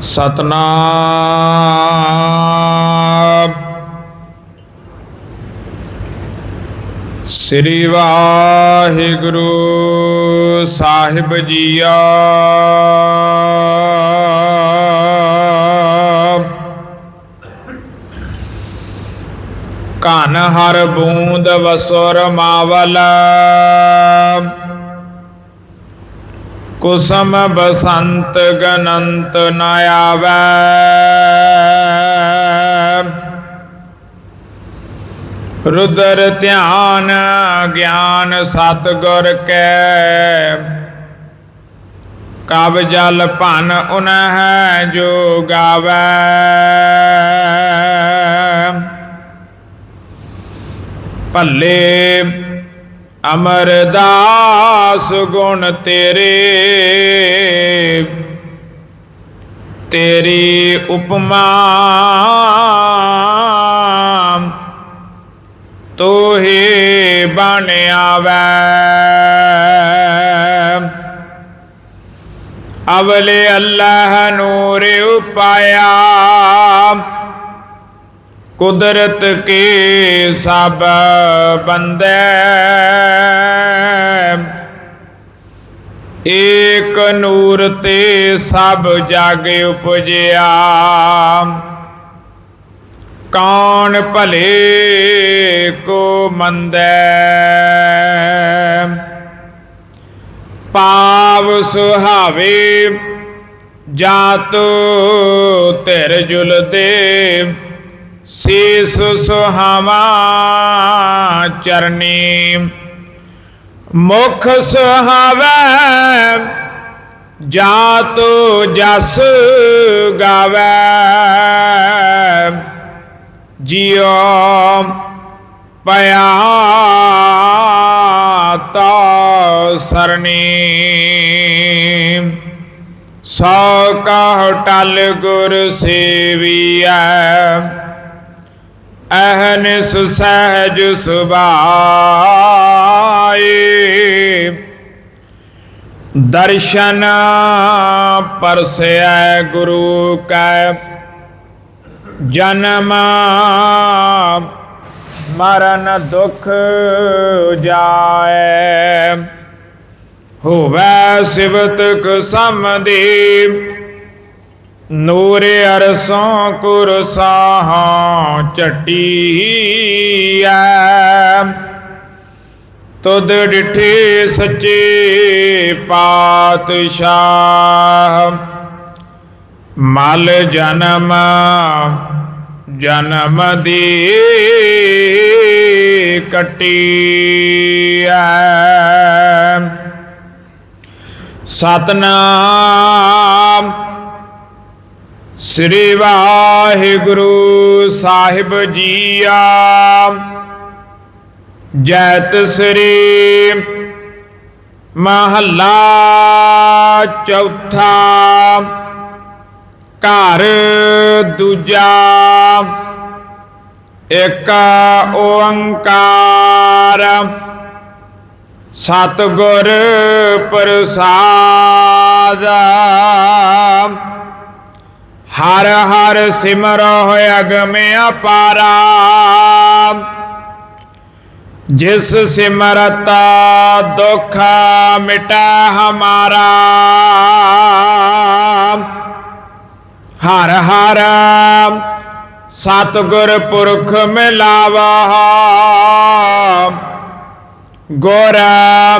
ਸਤਨਾਮ। ਸ੍ਰੀ ਵਾਹਿਗੁਰੂ ਸਾਹਿਬ ਜੀਆ। ਕਨ ਹਰ ਬੂੰਦ ਵਸੁਰ ਮਾਵਲ। ਕੁਸਮ ਬਸੰਤ ਗਨੰਤ ਨ ਆਵੈ। ਰੁਦਰ ਧਿਆਨ ਗਿਆਨ ਸਤਗੁਰ ਕੈ। ਕਬ ਜਲ ਭਨ ਉਨਹਿ ਜੋ ਗਾਵੈ। ਭੱਲੇ ਅਮਰਦਾਸ ਗੁਣ ਤੇਰੇ। ਤੇਰੀ ਉਪਮਾ ਤੋਹੇ ਬਣ ਆਵੈ। ਅਵਲੇ ਅੱਲਾਹ ਨੂਰ ਉਪਾਇਆ। ਕੁਦਰਤ ਕੇ ਸਭ ਬੰਦੇ? ਏਕ ਨੂਰ ਤੇ ਸਭ ਜਗ ਉਪਜਿਆ। ਕੌਣ ਭਲੇ ਕੋ ਮੰਦੈ? ਪਾਵ ਸੁਹਾਵੇ ਜਾਤੋ ਧਿਰ ਜੁਲ ਦੇ ਸ਼ੇਸ਼ ਸੁਹਾਵਾ ਚਰਨੀ। ਮੁਖ ਸੁਹਾਵੇ ਜਾਤੋ ਜਸ ਗਾਵੇ। ਜਿਉ ਪਿਆ ਤਾ ਸਰਣੀ। ਸੋ ਕਹ ਟਲ ਗੁਰ ਸੇਵੀਐ। ਅਹਨਿਸ ਸਹਿਜ ਸੁਭਾਏ ਦਰਸ਼ਨ ਪਰਸੈ ਗੁਰੂ ਕੈ ਜਨਮ ਮਰਨ ਦੁਖ ਜਾਏ। ਹੋਵੈ ਸਿਵਤ ਕੁਸਮਦੀ ਨੂਰ ਅਰਸੋਂ ਕੁਰਸਾਹਾਂ ਚਟੀਐ ਤੁਧ ਡਿਠੇ ਸੱਚੇ ਪਾਤਸ਼ਾਹ। ਮਲ ਜਨਮ ਜਨਮ ਦੀ ਕਟੀਐ ਸਤਨਾਮ ਸ੍ਰੀ ਵਾਹਿਗੁਰੂ ਸਾਹਿਬ ਜੀਆ ਜੈਤ ਸ੍ਰੀ ਮਹੱਲਾ ਚੌਥਾ। ਘਰ ਦੂਜਾ। ਇੱਕ ਓੰਕਾਰ। ਸਤਿਗੁਰ ਪ੍ਰਸਾਦ। ਹਰ ਹਰ ਸਿਮਰੋ ਅਗਮੇ ਅਪਾਰਾ। ਜਿਸ ਸਿਮਰਤਾ ਦੁਖ ਮਿਟਾ ਹਮਾਰਾ। ਹਰ ਹਰ ਸਤਿਗੁਰ ਪੁਰਖ ਮਿਲਾਵਾ। ਗੁਰ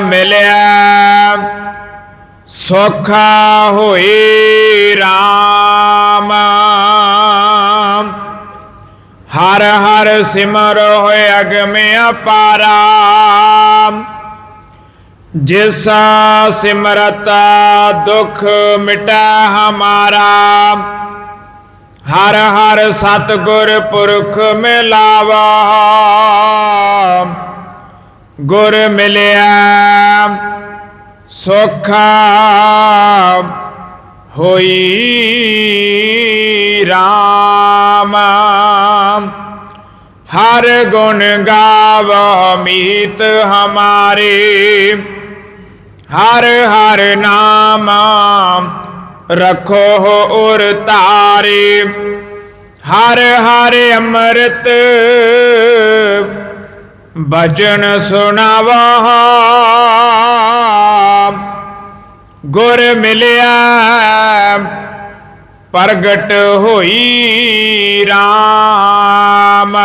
ਮਿਲਿਆ ਸੁਖ ਹੋਈ RAM ਹਰ ਹਰ ਸਿਮਰ ਹੋਏ ਅਗਮੇ ਅਪਾਰਾ ਜਿਸ ਸਿਮਰਤਾ ਦੁਖ ਮਿਟਾ ਹਮਾਰਾ। ਹਰ ਹਰ ਸਤਿਗੁਰ ਪੁਰਖ ਮਿਲਾਵਾ। ਗੁਰ ਮਿਲਿਆ ਸੁਖ। ਹੋਈ RAM ਹਰ ਗੁਣ ਗਾਵ ਮੀਤ ਹਮਾਰੇ। ਹਰ ਹਰ ਨਾਮ ਰਖੋ ਉਰ ਤਾਰੇ। ਹਰ ਹਰ ਅੰਮ੍ਰਿਤ ਭਜਨ ਸੁਣਾਵਾ। ਗੁਰ ਮਿਲਿਆ, ਪ੍ਰਗਟ ਹੋਈ RAM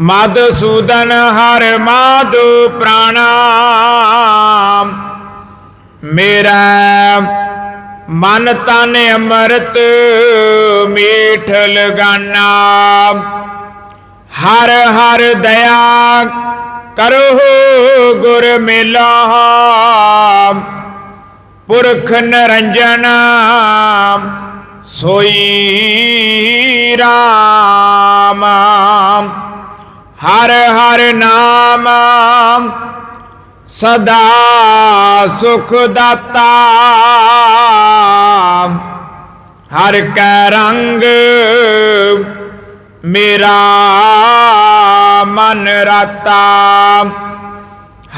ਮਦਸੂਦਨ ਹਰ ਮਾਧੂ ਪ੍ਰਾਣਾਮ ਮੇਰਾ ਮਨ ਤਨ ਅੰਮ੍ਰਿਤ ਮੀਠ ਲਗਾਨਾ। ਹਰ ਹਰ ਦਇਆ ਕਰੋ ਗੁਰ ਮਿਲਾ। ਪੁਰਖ ਨਰੰਜਨ ਸੋਈ ਰਾਮ। ਹਰ ਹਰ ਨਾਮ ਸਦਾ ਸੁਖ ਦਾਤਾ। ਹਰ ਕੈ ਰੰਗ ਮੇਰਾ। ਮਨ ਰਾਤਾ।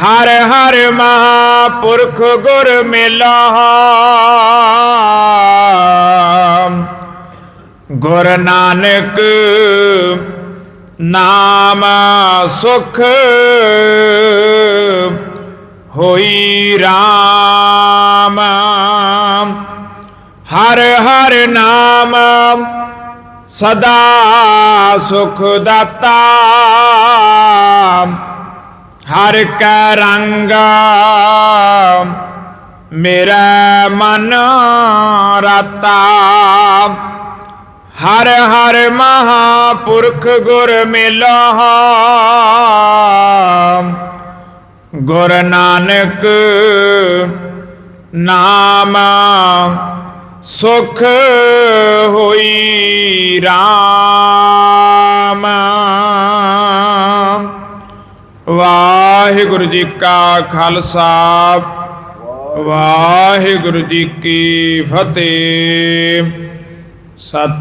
ਹਰ ਹਰ ਮਹਾਪੁਰਖ ਗੁਰ ਮਿਲਾ। ਗੁਰ ਨਾਨਕ ਨਾਮ ਸੁਖ ਹੋਈ RAM ਹਰ ਹਰ ਨਾਮ ਸਦਾ ਸੁਖ ਦਾਤਾ। ਹਰ ਕੈ ਰੰਗ ਮੇਰਾ ਮਨ ਰਾਤਾ। ਹਰ ਹਰ ਮਹਾਪੁਰਖ ਗੁਰ ਮਿਲਾ ਗੁਰ ਨਾਨਕ ਨਾਮ ਸੁਖ ਹੋਈ RAM ਵਾਹਿਗੁਰੂ ਜੀ ਕਾ ਖਾਲਸਾ ਵਾਹਿਗੁਰੂ ਜੀ ਕੀ ਫਤਿਹ। ਸਤ